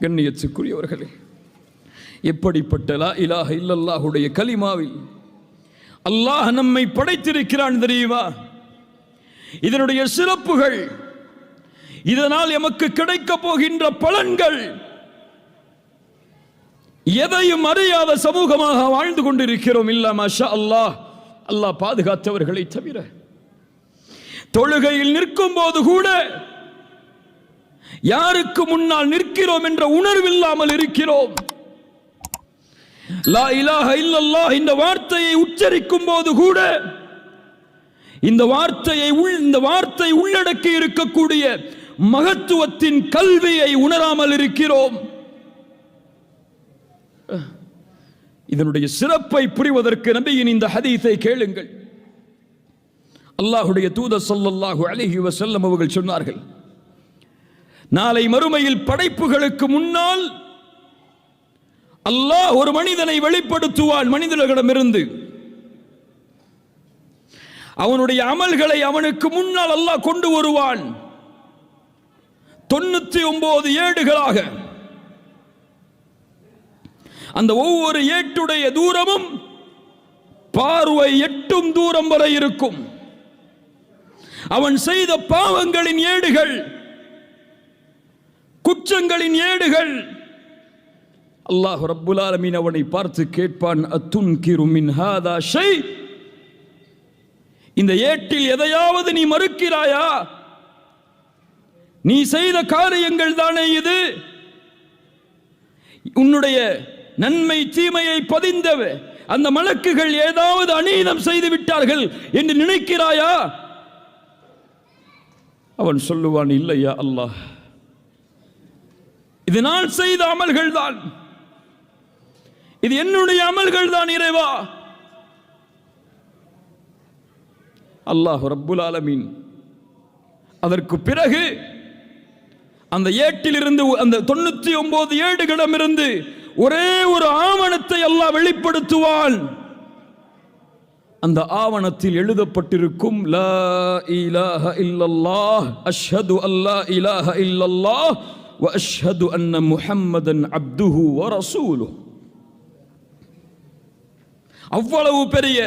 கண்ணியத்துக்குரியவர்களே எப்படிப்பட்ட லா இலாஹ இல்லல்லாஹுடைய கலிமாவில் அல்லாஹ் நம்மை படைத்திருக்கிறான் தெரியுமா? இதனுடைய சிறப்புகள் இதனால் எமக்கு கிடைக்கப் போகின்ற பலன்கள் எதையும் அறியாத சமூகமாக வாழ்ந்து கொண்டிருக்கிறோம் இல்ல மாஷா அல்லாஹ். அல்லாஹ் பாதுகாத்தவர்களை தவிர தொழுகையில் நிற்கும் போது கூட யாருக்கு முன்னால் நிற்கிறோம் என்ற உணர்வில்லாமல் இருக்கிறோம்? லா இலாஹ இந்த வார்த்தையை உச்சரிக்கும் போது கூட இந்த வார்த்தையை உள் இந்த வார்த்தை உள்ளடக்கி இருக்கக்கூடிய மகத்துவத்தின் கல்வியை உணராமல் இருக்கிறோம். இதனுடைய சிறப்பை புரிவதற்கு நபியின் இந்த ஹதீஸை கேளுங்கள். அல்லாஹுடைய தூதர் சொல்லல்லாஹு அலிஹி வசல்லம் அவர்கள் சொன்னார்கள் நாளை மறுமையில் படைப்புகளுக்கு முன்னால் அல்லாஹ் ஒரு மனிதனை வெளிப்படுத்துவான் மனிதர்களிடமிருந்து. அவனுடைய அமல்களை அவனுக்கு முன்னால் அல்லாஹ் கொண்டு வருவான். தொண்ணூத்தி ஒன்பது ஏடுகளாக. அந்த ஒவ்வொரு ஏட்டுடைய தூரமும் பார்வை எட்டும் தூரம் வரை இருக்கும். அவன் செய்த பாவங்களின் ஏடுகள் குற்றங்களின் ஏடுகள். அல்லாஹ் ரப்புல் ஆலமீன் அவனை பார்த்து கேட்பான் அத்துன்கிரு மின் ஹாதா ஷை. இந்த ஏட்டில் எதையாவது நீ மறுக்கிறாயா? நீ செய்த காரியங்கள் தானே இது? உன்னுடைய நன்மை தீமையை பதிந்தவ அந்த மலக்குகள் ஏதாவது அநீதம் செய்து விட்டார்கள் என்று நினைக்கிறாயா? அவன் சொல்லுவான் இல்லையா அல்லாஹ் இது நான் செய்த அமல்கள் தான் இது என்னுடைய அமல்கள் தான் இறைவா. அல்லாஹ் ரப்புல் ஆலமீன். அதற்கு பிறகு அந்த ஏட்டிலிருந்து அந்த தொண்ணூத்தி ஒன்பது ஏடுகளிடமிருந்து ஒரே ஒரு ஆவணத்தை அல்லாஹ் வெளிப்படுத்துவான். அந்த ஆவணத்தில் எழுதப்பட்டிருக்கும் லா இலாஹ இல்லல்லாஹ் அஷ்ஹது அல்லா இலாஹ இல்லல்லாஹ் வ அஷ்ஹது அன்ன முஹம்மதன் ورسوله. அவ்வளவு பெரிய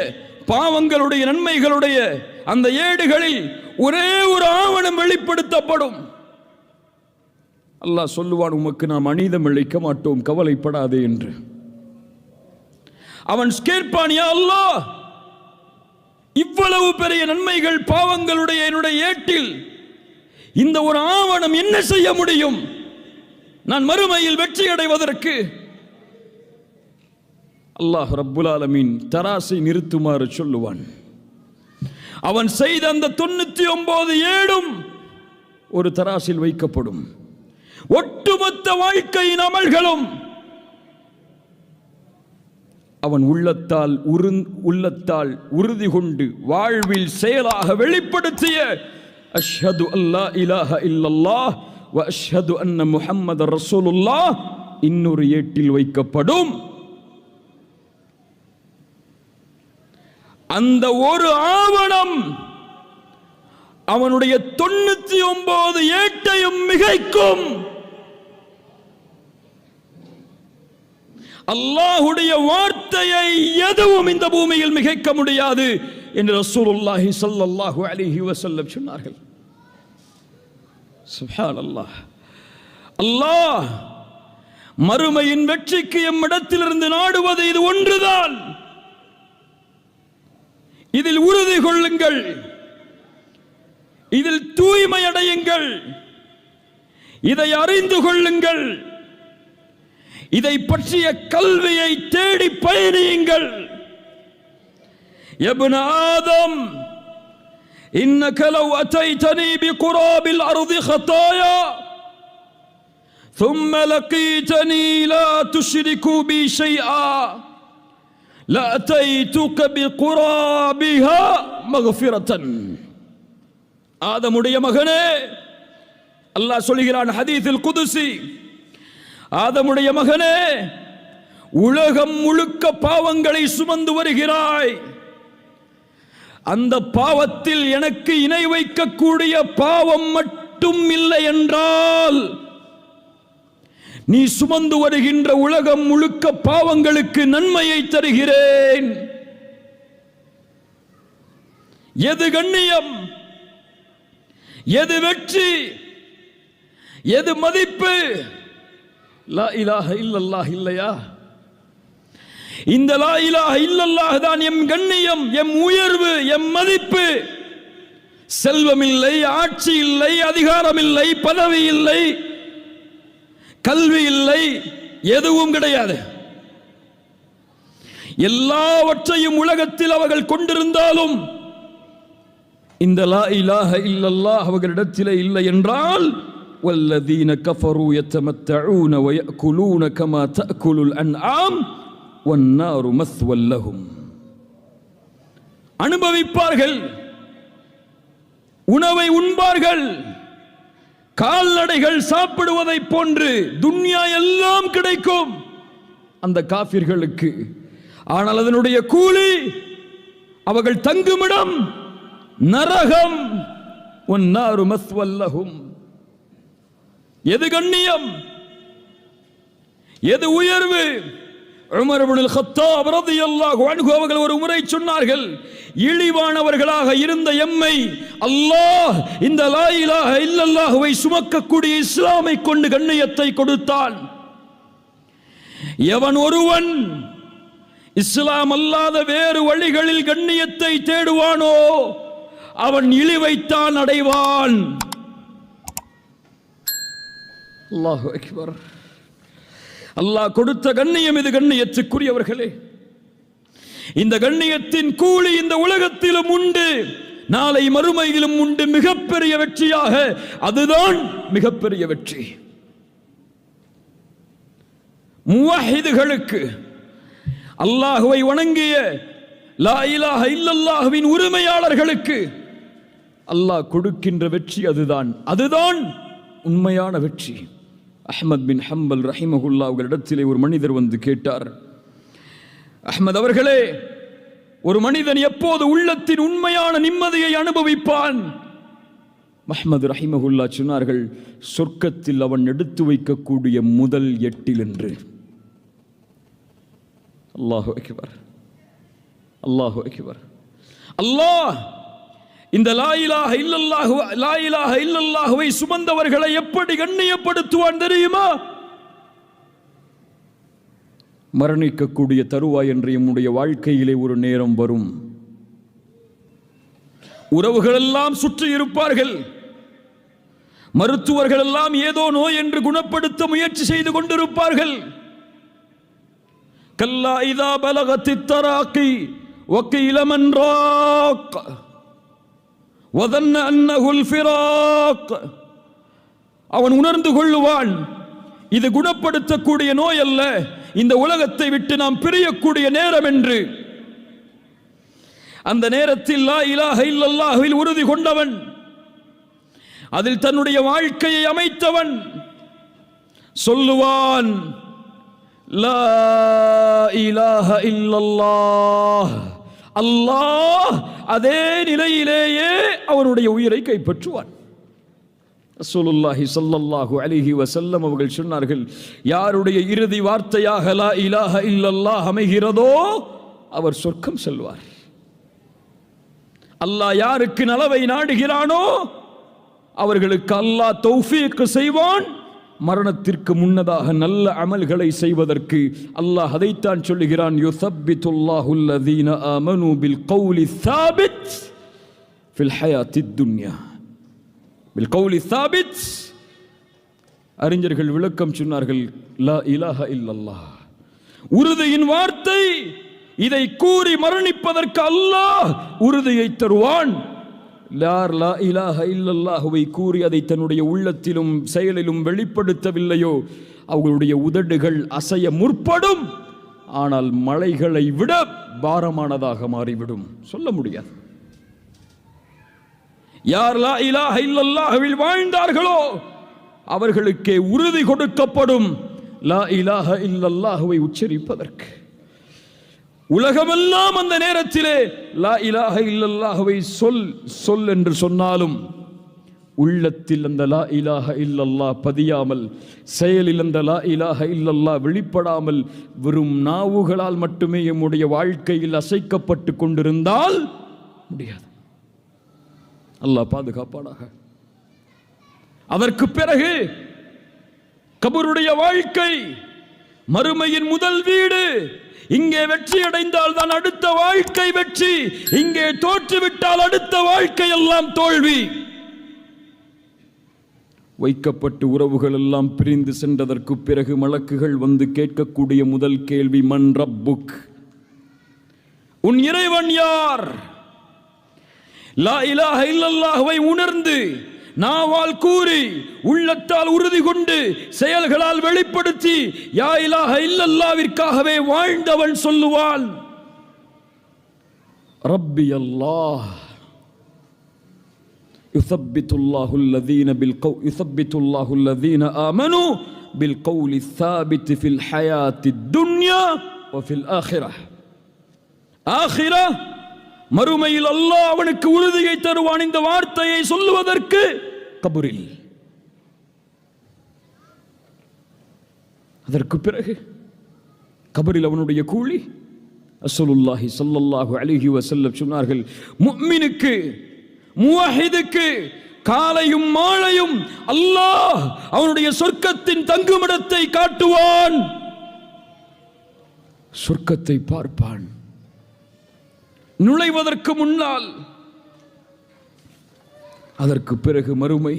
பாவங்களுடைய நன்மைகளுடைய அந்த ஏடுகளில் ஒரே ஒரு ஆவணம் வெளிப்படுத்தப்படும். அல்லாஹ் சொல்லுவான் உமக்கு நாம் அநீதம் இழைக்க மாட்டோம் கவலைப்படாதே என்று. அவன் கேட்பானியா யா அல்லாஹ் இவ்வளவு பெரிய நன்மைகள் பாவங்களுடைய என்னுடைய ஏட்டில் இந்த ஒரு ஆவணம் என்ன செய்ய முடியும்? நான் மறுமையில் வெற்றி அடைவதற்கு அல்லாஹ் ரப்புல் ஆலமீன் தராசை நிறுத்துமாறு சொல்லுவான். அவன் செய்த அந்த தொண்ணூத்தி ஒன்பது ஏடும் ஒரு தராசில் வைக்கப்படும். ஒட்டுமொத்த வாழ்க்கையின் அமல்களும் அவன் உள்ளத்தால் உரு உள்ளத்தால் உறுதி கொண்டு வாழ்வில் செயலாக வெளிப்படுத்திய அஷ்ஹது அல்லா இலாஹ இல்லல்லாஹ் வஷது அன்ன முஹம்மது ரசூலுல்லா இன்னொரு ஏட்டில் வைக்கப்படும். அந்த ஒரு ஆவணம் அவனுடைய தொண்ணூத்தி ஒன்பது ஏட்டையும் மிகைக்கும். அல்லாஹுடைய வார்த்தையை எதுவும் இந்த பூமியில் மிகைக்க முடியாது என்று ரசூலுல்லாஹி சல்லாஹூ அலிஹி வசல்லம் சொன்னார்கள். சுஹால் அல்லாஹ் அல்லாஹ் மறுமையின் வெற்றிக்கு எம்மிடத்திலிருந்து நாடுவது இது ஒன்றுதான். இதில் உறுதி கொள்ளுங்கள். இதில் தூய்மை அடையுங்கள். இதை அறிந்து கொள்ளுங்கள். இதை பற்றிய கல்வியை தேடி பயணியுங்கள். எபுன ஆதம் إنك لو أتيتني بقراب الأرض خطايا ثم لقيتني لا تشرك بي شيئا لأتيتك بقرابها مغفرة ஆதமுடைய மகனே அல்லாஹ் சொல்கிறான் ஹதீஸில் குதுசி ஆதமுடைய மகனே உலகம் முழுக்க பாவங்களை சுமந்து வருகிறாய் அந்த பாவத்தில் எனக்கு இணை வைக்கக்கூடிய பாவம் மட்டும் இல்லை என்றால் நீ சுமந்து வருகின்ற உலகம் முழுக்க பாவங்களுக்கு நன்மையை தருகிறேன். எது கண்ணியம் எது வெற்றி எது மதிப்பு? லா இல்லல்லாஹ் இல்லையா? இந்த லா இலாஹ இல்லல்லாஹ் தான் எம் கண்ணியம் எம் உயர்வு எம் மதிப்பு செல்வம் இல்லை ஆட்சி இல்லை அதிகாரம் இல்லை பதவி இல்லை கல்வி இல்லை எதுவும் கிடையாது எல்லாவற்றையும் உலகத்தில் அவர்கள் கொண்டிருந்தாலும் இந்த லா இலாஹ இல்லல்லாஹ் அவர்களிடத்திலே இல்லை என்றால் والذين كفروا يتمتعون ويأكلون كما تأكل الأنعام ஒன்னாரு அனுபவிப்பார்கள். உணவை உண்பார்கள். கால்நடைகள் சாப்பிடுவதை போன்று துன்யா எல்லாம் கிடைக்கும். அந்த காபிர்களுக்கு ஆனால் அதனுடைய கூலி அவர்கள் தங்குமிடம் நரகம். ஒன்னாரு மஸ்வல்லகும் எது கண்ணியம்? எது உயர்வு? உமரபுனில் ஹத்தா அவரது ரலியல்லாஹு அவர்கள் ஒரு முறை சொன்னார்கள் இழிவானவர்களாக இருந்த எம்மை அல்லாஹ் இந்த லா இலாஹ இல்லல்லாஹுவை சுமக்கக்கூடிய இஸ்லாமை கொண்டு கண்ணியத்தை கொடுத்தான். எவன் ஒருவன் இஸ்லாம் அல்லாத வேறு வழிகளில் கண்ணியத்தை தேடுவானோ அவன் இழிவைத்தான் அடைவான். அல்லாஹு அக்பர். அல்லாஹ் கொடுத்த கண்ணியம் இது கண்ணியத்துக்குரியவர்களே. இந்த கண்ணியத்தின் கூலி இந்த உலகத்திலும் உண்டு. நாளை மறுமையிலும் உண்டு. மிகப்பெரிய வெற்றியாக அதுதான் மிகப்பெரிய வெற்றி. முவஹிதுகளுக்கு அல்லாஹுவை வணங்கிய லா இலாஹ இல்லல்லாஹுவின் உரிமையாளர்களுக்கு அல்லாஹ் கொடுக்கின்ற வெற்றி அதுதான். அதுதான் உண்மையான வெற்றி. அஹ்மத் பின் ஹம்பல் ரஹிமகுல்லா அவர்களிடத்திலே ஒரு மனிதர் வந்து கேட்டார். அஹ்மத் அவர்களே ஒரு மனிதன் எப்போது உள்ளத்தின் உண்மையான நிம்மதியை அனுபவிப்பான்? மஹ்மது ரஹிமகுல்லா சொன்னார்கள் சொர்க்கத்தில் அவன் எடுத்து வைக்கக்கூடிய முதல் எட்டில் என்று. அல்லாஹு அல்லாஹு அக்பர். அல்லாஹ்! இந்த லாயிலாக இல்லல்லாஹு லாயிலாக இல்லல்லாஹுவை சுமந்தவர்களை எப்படி கண்ணியப்படுத்துவான் தெரியுமா? மரணிக்கக்கூடிய தருவாய் என்று என்னுடைய வாழ்க்கையிலே ஒரு நேரம் வரும். உறவுகள் எல்லாம் சுற்றி இருப்பார்கள். மருத்துவர்கள் எல்லாம் ஏதோ நோய் என்று குணப்படுத்த முயற்சி செய்து கொண்டிருப்பார்கள். கல்லா இதா பலகத்தி தராக்கி ஒக்கி இளமன்றாக் வதன்ன அன்னகுல் ஃபிராக் அவன் உணர்ந்து கொள்ளுவான் இது குணப்படுத்தக்கூடிய நோய் அல்ல இந்த உலகத்தை விட்டு நாம் பிரியக்கூடிய நேரம் என்று. அந்த நேரத்தில் லா இலாக இல்லல்லாஹில் உறுதி கொண்டவன் அதில் தன்னுடைய வாழ்க்கையை அமைத்தவன். சொல்லுவான் லா இலாஹ இல்லல்லாஹ். அல்லாஹ் அதே நிலையிலேயே அவனுடைய உயிரை கைப்பற்றுவான். ரசூலுல்லாஹி ஸல்லல்லாஹு அலைஹி வஸல்லம் அவர்கள் சொன்னார்கள் யாருடைய இறுதி வார்த்தையாக லா இலாஹ இல்லல்லாஹ் அமைகிறதோ அவர் சொர்க்கம் செல்வார். அல்லாஹ் யாருக்கு நலவை நாடுகிறானோ அவர்களுக்கு அல்லாஹ் தௌஃபீக் செய்வான் மரணத்திற்கு முன்னதாக நல்ல அமல்களை செய்வதற்கு அல்லாஹ் அதைத்தான் சொல்லுகிறான் யுசப்பித்துல்லாஹுல்லதீன அல்லதீன பில் கௌலி சாபித் ஃபில் ஹயா துன்யா பில் கௌலி சாபித் அறிஞர்கள் விளக்கம் சொன்னார்கள் லா இலாஹ இல்லல்லாஹ். உறுதியின் வார்த்தை இதை கூறி மரணிப்பதற்கு அல்லாஹ் உறுதியை தருவான். லார் லா இலாஹ இல்லல்லாஹுவை கூறி அதை தன்னுடைய உள்ளத்திலும் செயலிலும் வெளிப்படுத்தவில்லையோ அவர்களுடைய உதடுகள் அசைய முற்படும். ஆனால் மலைகளை விட பாரமானதாக மாறிவிடும். சொல்ல முடியாது. யார் லா இலாஹ இல்லல்லாஹுவில் வாழ்ந்தார்களோ அவர்களுக்கே உறுதி கொடுக்கப்படும். லா இலாஹ இல்லல்லாஹுவை உச்சரிப்பதற்கு. உலகமெல்லாம் அந்த நேரத்திலே லா இலாக இல்லல்லாகவை சொல் சொல் என்று சொன்னாலும் உள்ளத்தில் அந்த லா இலாக இல்லல்லா பதியாமல் செயலில் அந்த லா இலாக இல்லல்லா வெளிப்படாமல் வெறும் நாவுகளால் மட்டுமே எம்முடைய வாழ்க்கையில் அசைக்கப்பட்டு கொண்டிருந்தால் முடியாது. அல்லாஹ் பாதுகாப்பானாக. அதற்கு பிறகு கபருடைய வாழ்க்கை மறுமையின் முதல் வீடு இங்கே வெற்றி அடைந்தால் தான் அடுத்த வாழ்க்கை வெற்றி. இங்கே தோற்றுவிட்டால் அடுத்த வாழ்க்கை எல்லாம் தோல்வி. வைக்கப்பட்டு உறவுகள் எல்லாம் பிரிந்து சென்றதற்கு பிறகு மலக்குகள் வந்து கேட்கக்கூடிய முதல் கேள்வி மன் ரப்புக்? உன் இறைவன் யார்? லா இலாஹ இல்லல்லாஹுவை உணர்ந்து நாவால் கூறி உள்ளத்தால் உறுதி கொண்டு செயல்களால் வெளிப்படுத்தி யா இலாஹ இல்லல்லாவிற்காகவே வாழ்ந்தவன் சொல்லுவான் ரப்பி அல்லாஹ் يثبت الله الذين بالقول يثبت الله الذين آمنوا بالقول الثابت في الحياة الدنيا وفي الآخرة آخرة மறுமையில் அல்லாஹ் அவனுக்கு உறுதியை தருவான். இந்த வார்த்தையை சொல்லுவதற்கு கபூரில். அதற்கு பிறகு கபரில் அவனுடைய கூலி அசலுல்லாஹி சல்லல்லாஹு அலிஹி வசல்லம் சொன்னார்கள் முஃமினுக்கு முவஹிதுக்கு காலையும் மாலையும் அல்லாஹ் அவனுடைய சொர்க்கத்தின் தங்குமிடத்தை காட்டுவான். சொர்க்கத்தை பார்ப்பான். நுழைவதற்கு முன்னால் அதற்கு பிறகு மறுமை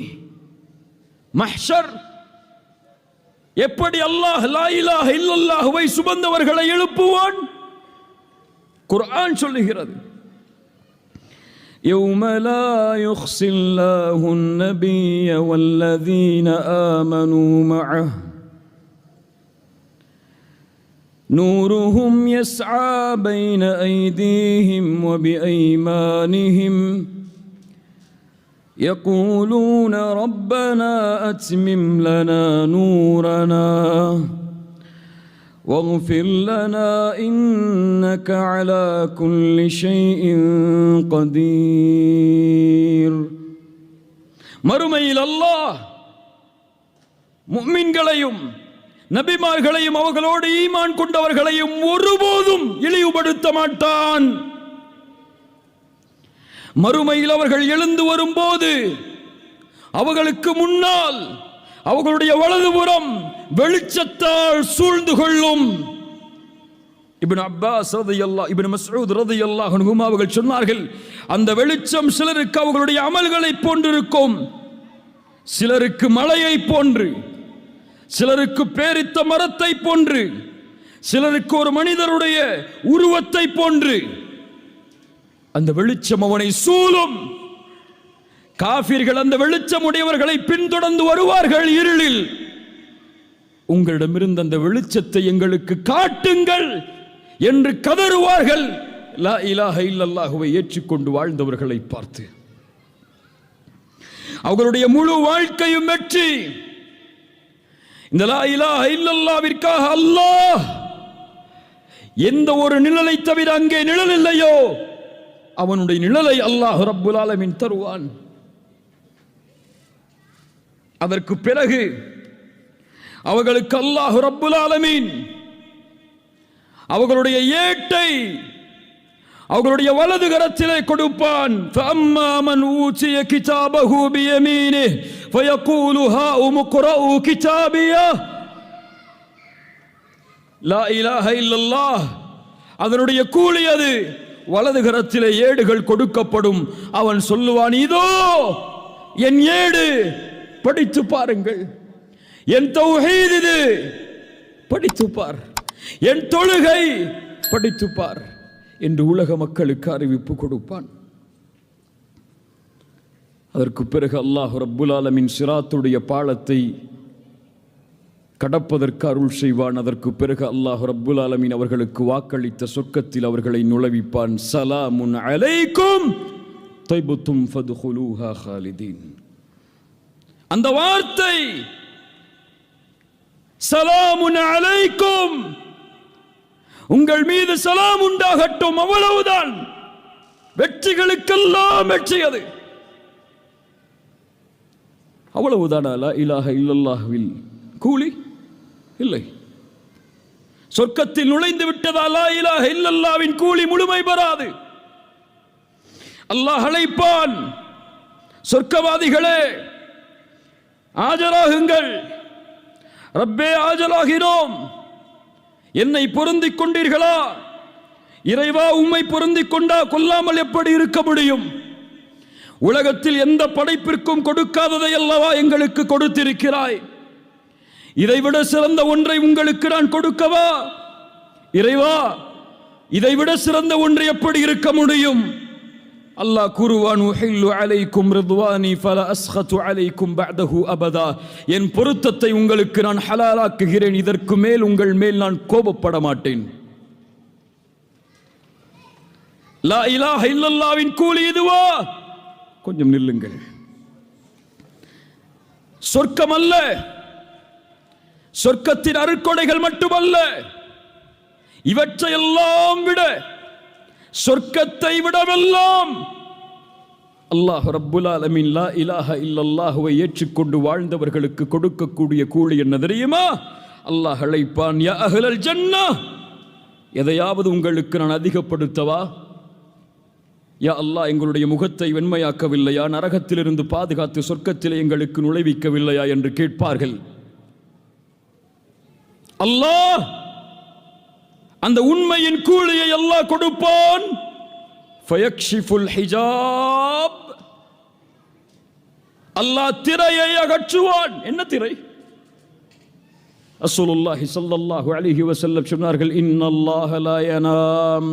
மஹ்ஷர் எப்படி அல்லாஹ் லா இலாஹ இல்லல்லாஹுவை சுமந்தவர்களை எழுப்புவான் குர்ஆன் சொல்லுகிறது يوم لا يخزي الله النبي والذين آمنوا معه نورهم يسعى بين أيديهم وبأيمانهم يقولون ربنا أتمم لنا نورنا واغفر لنا إنك على كل شيء قدير மறுமையில் அல்லாஹ் முக்மின்களையும் நபிமார்களையும் அவர்களோடு ஈமான் கொண்டவர்களையும் ஒருபோதும் இழிவுபடுத்த மாட்டான். மறுமையில் அவர்கள் எழுந்து வரும்போது அவர்களுக்கு முன்னால் அவர்களுடைய வலதுபுறம் வெளிச்சத்தால் சூழ்ந்து கொள்ளும். இப்னு அப்பாஸ் ரதியல்லாஹ் இப்னு மஸ்ஊத் ரதியல்லாஹு அவர்கள் சொன்னார்கள் அந்த வெளிச்சம் சிலருக்கு அவர்களுடைய அமல்களை போன்றிருக்கும் சிலருக்கு மலையை போன்று. சிலருக்கு பேரித்த மரத்தை போன்று சிலருக்கு ஒரு மனிதருடைய உருவத்தை போன்று. அந்த வெளிச்சம் அவனை சூழும். காபிர்கள் அந்த வெளிச்சம் உடையவர்களை பின்தொடர்ந்து வருவார்கள் இருளில். உங்களிடமிருந்து அந்த வெளிச்சத்தை எங்களுக்கு காட்டுங்கள் என்று கதறுவார்கள். லா இலாஹ இல்லல்லாஹுவை ஏற்றுக்கொண்டு வாழ்ந்தவர்களை பார்த்து. அவர்களுடைய முழு வாழ்க்கையும் வெற்றி. இந்த லா இலாஹ இல்லல்லாவிற்காக அல்லாஹ் எந்த ஒரு நிழலை தவிர அங்கே நிழல் இல்லையோ அவனுடைய நிழலை அல்லாஹ் ரப்புல் ஆலமின் தருவான். அதற்கு பிறகு அவர்களுக்கு அல்லாஹ் ரப்புல் ஆலமின் அவர்களுடைய ஏட்டை அவர்களுடைய வலது கரத்திலே கொடுப்பான். ஃபம்மாமன் ஊசிய கிதாபஹு பியமீனி ஃபயகூலு ஹா உமுக்ரஉ கிதாபியா லா இலாஹ இல்லல்லாஹ் அதனுடைய கூலி அது. வலது கரத்திலே ஏடுகள் கொடுக்கப்படும். அவன் சொல்லுவான் இதோ என் ஏடு. படித்து பாருங்கள். என் தௌஹீத் இது. படித்துப்பார் என் தொழுகை. படித்துப்பார் என்று உலக மக்களுக்கு அறிவிப்பு கொடுப்பான். அதற்கு பிறகு அல்லாஹ் ரப்புல் ஆலமின் சிராத்துடைய பாலத்தை கடப்பதற்கு அருள் செய்வான். அதற்கு பிறகு அல்லாஹ் ரப்புல் ஆலமின் அவர்களுக்கு வாக்களித்த சொர்க்கத்தில் அவர்களை நுழைவிப்பான். சலாமுன் அலைக்கும் தைபுத்தும் ஃபதுஹுலூஹா ஹாலிதீன். அந்த வார்த்தை சலாமுன் அலைக்கும் உங்கள் மீது சலாம் உண்டாகட்டும் அவ்வளவுதான். வெற்றிகளுக்கெல்லாம் வெற்றி அது அவ்வளவுதான்? அலா இலாஹ இல்லல்லாஹ்வில். கூலி? இல்லை. சொர்க்கத்தில் நுழைந்து விட்டதாலா இலாக இல்லல்லாவின் கூலி முழுமை பெறாது. அல்லாஹ் அழைப்பான். சொர்க்கவாதிகளே ஆஜராகுங்கள். ரப்பே ஆஜராகிறோம். என்னை பொருந்திக் கொண்டீர்களா? இறைவா உம்மை பொருந்திக் கொண்டா கொல்லாமல் எப்படி இருக்க முடியும்? உலகத்தில் எந்த படைப்பிற்கும் கொடுக்காததை அல்லவா எங்களுக்கு கொடுத்திருக்கிறாய்? இதைவிட சிறந்த ஒன்றை உங்களுக்கு நான் கொடுக்கவா? இறைவா இதைவிட சிறந்த ஒன்று எப்படி இருக்க முடியும்? அல்லாஹ் கூறுவான் உஹில்லு அலைக்கும் ரிதுவானி ஃபல அலைக்கும் பஅதஹு அபதா. என் பொருத்தத்தை உங்களுக்கு நான் ஹலாலாக்குகிறேன் இதற்கு மேல் உங்கள் மேல் நான் கோபப்பட மாட்டேன். லா இலாஹ இல்லல்லாவின் கூலி இதுவா? கொஞ்சம் நில்லுங்கள். சொர்க்கம் அல்ல சொர்க்கத்தின் அருக்கொடைகள் மட்டுமல்ல. இவற்றையெல்லாம் விட சொர்க்கத்தை விடவெல்லாம் அல்லாஹ் ரப்புல் அலமின் லா இலாஹ இல்லல்லாஹுவை ஏற்றுக்கொண்டு வாழ்ந்தவர்களுக்கு கொடுக்கக்கூடிய கூலி என்ன தெரியுமா? அல்லாஹ் அழைப்பான் யா அகலல் ஜன்னா எதையாவது உங்களுக்கு நான் அதிகப்படுத்தவா? யா அல்லாஹ் எங்களுடைய முகத்தை வெண்மையாக்கவில்லையா? நரகத்திலிருந்து பாதுகாத்து சொர்க்கத்திலே எங்களுக்கு நுழைவிக்கவில்லையா? என்று கேட்பார்கள். அல்லாஹ் அந்த உண்மையின் கூலியை எல்லாம் கொடுப்பான். ஹிஜாப். அல்லாஹ் திரையை அகற்றுவான். என்ன திரை? ரசூலுல்லாஹி ஸல்லல்லாஹு அலைஹி வஸல்லம் சொன்னார்கள் இன்னல்லாஹ லா யனாம்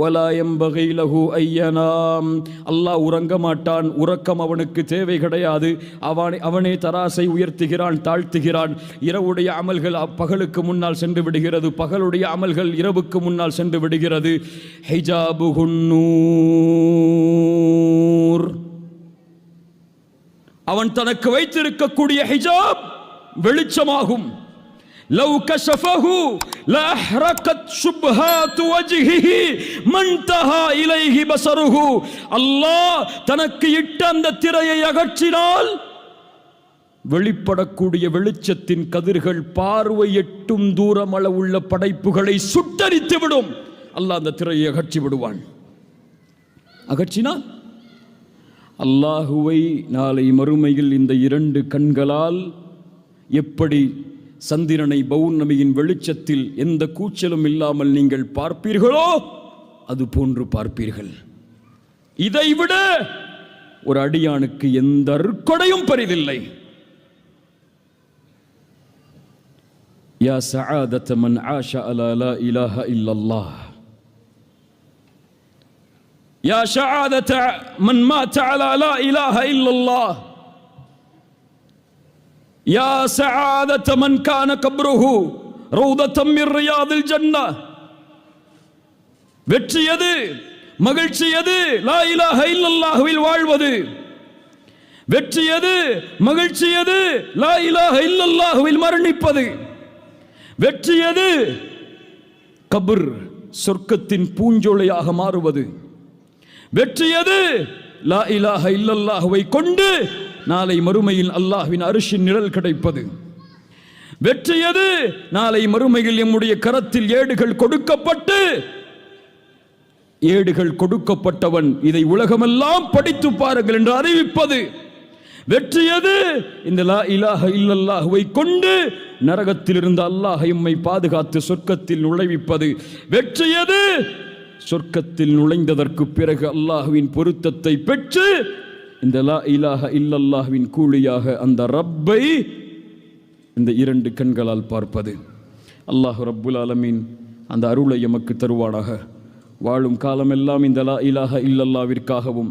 வலா லஹு ஐயனாம் அல்லாஹ் உறங்க மாட்டான் உறக்கம் அவனுக்கு தேவை கிடையாது. அவனை அவனே தராசை உயர்த்துகிறான் தாழ்த்துகிறான். இரவுடைய அமல்கள் பகலுக்கு முன்னால் சென்று விடுகிறது. பகலுடைய அமல்கள் இரவுக்கு முன்னால் சென்று விடுகிறது. ஹிஜாபுகுன்னூர் அவன் தனக்கு வைத்திருக்கக்கூடிய ஹிஜாப் வெளிச்சமாகும். لو كشفه لأحرقت شبهات وجهه ما انتهى إليه بصره அல்லாஹ் தனக்கு இட்ட அந்த திரையை அகற்றினால் வெளிப்படக்கூடிய வெளிச்சத்தின் கதிர்கள் பார்வை எட்டும் தூரம் அளவுள்ள படைப்புகளை சுட்டரித்து விடும் அல்லாஹ் அந்த திரையை அகற்றி விடுவான் அகற்றினால் அல்லாஹுவை நாளை மறுமையில் இந்த இரண்டு கண்களால் எப்படி சந்திரனை பௌர்ணமியின் வெளிச்சத்தில் எந்த கூச்சலும் இல்லாமல் நீங்கள் பார்ப்பீர்களோ அது போன்று பார்ப்பீர்கள். இதைவிட ஒரு அடியானுக்கு எந்த அற்கொடையும் பரிதில்லை. யா சஆதத மன் ஆஷா அலா லா இலாஹ இல்லல்லாஹ். யா சஆதத மன் மாத அலா லா இலாஹ இல்லல்லாஹ். يا سعادة من كان قبره روضة من رياض الجنة வெற்றி எது மகிழ்ச்சி எது லா இலாஹ இல்லல்லாஹுவில் வாழ்வது வெற்றி எது மகிழ்ச்சி எது லா இலாஹ இல்லல்லாஹுவில் மரணிப்பது வெற்றி எது கபர் சொர்க்கத்தின் பூஞ்சோலையாக மாறுவது வெற்றி எது லா இலாஹ இல்லல்லாஹுவை கொண்டு நாளை மறுமையில் அல்லாஹ்வின் அரிசின் நிழல் கிடைப்பது. வெற்றியது நாளை மறுமையில் எம்முடைய கரத்தில் ஏடுகள் கொடுக்கப்பட்டு ஏடுகள் கொடுக்கப்பட்டவன் இதை உலகமெல்லாம் படித்து பாருங்கள் என்று அறிவிப்பது. வெற்றியது இந்த லா இலாக இல்லல்லாஹுவை கொண்டு நரகத்திலிருந்து அல்லாஹ் எம்மை பாதுகாத்து சொர்க்கத்தில் நுழைவிப்பது. வெற்றியது சொர்க்கத்தில் நுழைந்ததற்கு பிறகு அல்லாஹுவின் பொருத்தத்தை பெற்று இந்த லா இலாக இல்லல்லாஹுவின் கூலியாக அந்த ரப்பை இந்த இரண்டு கண்களால் பார்ப்பது. அல்லாஹ் ரப்புல் ஆலமீன் அந்த அருளை எமக்கு தருவானாக. வாழும் காலமெல்லாம் இந்த லா இலாக இல்லல்லாவிற்காகவும்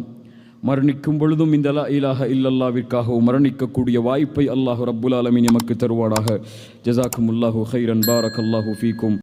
மரணிக்கும் பொழுதும் இந்த லா இலாக இல்லல்லாவிற்காகவும் மரணிக்கக்கூடிய வாய்ப்பை அல்லாஹ் ரப்புல் ஆலமீன் எமக்கு தருவானாக. ஜசாக்கும் அல்லாஹு ஹைரன் பாரக் அல்லாஹு ஃபீக்கும்.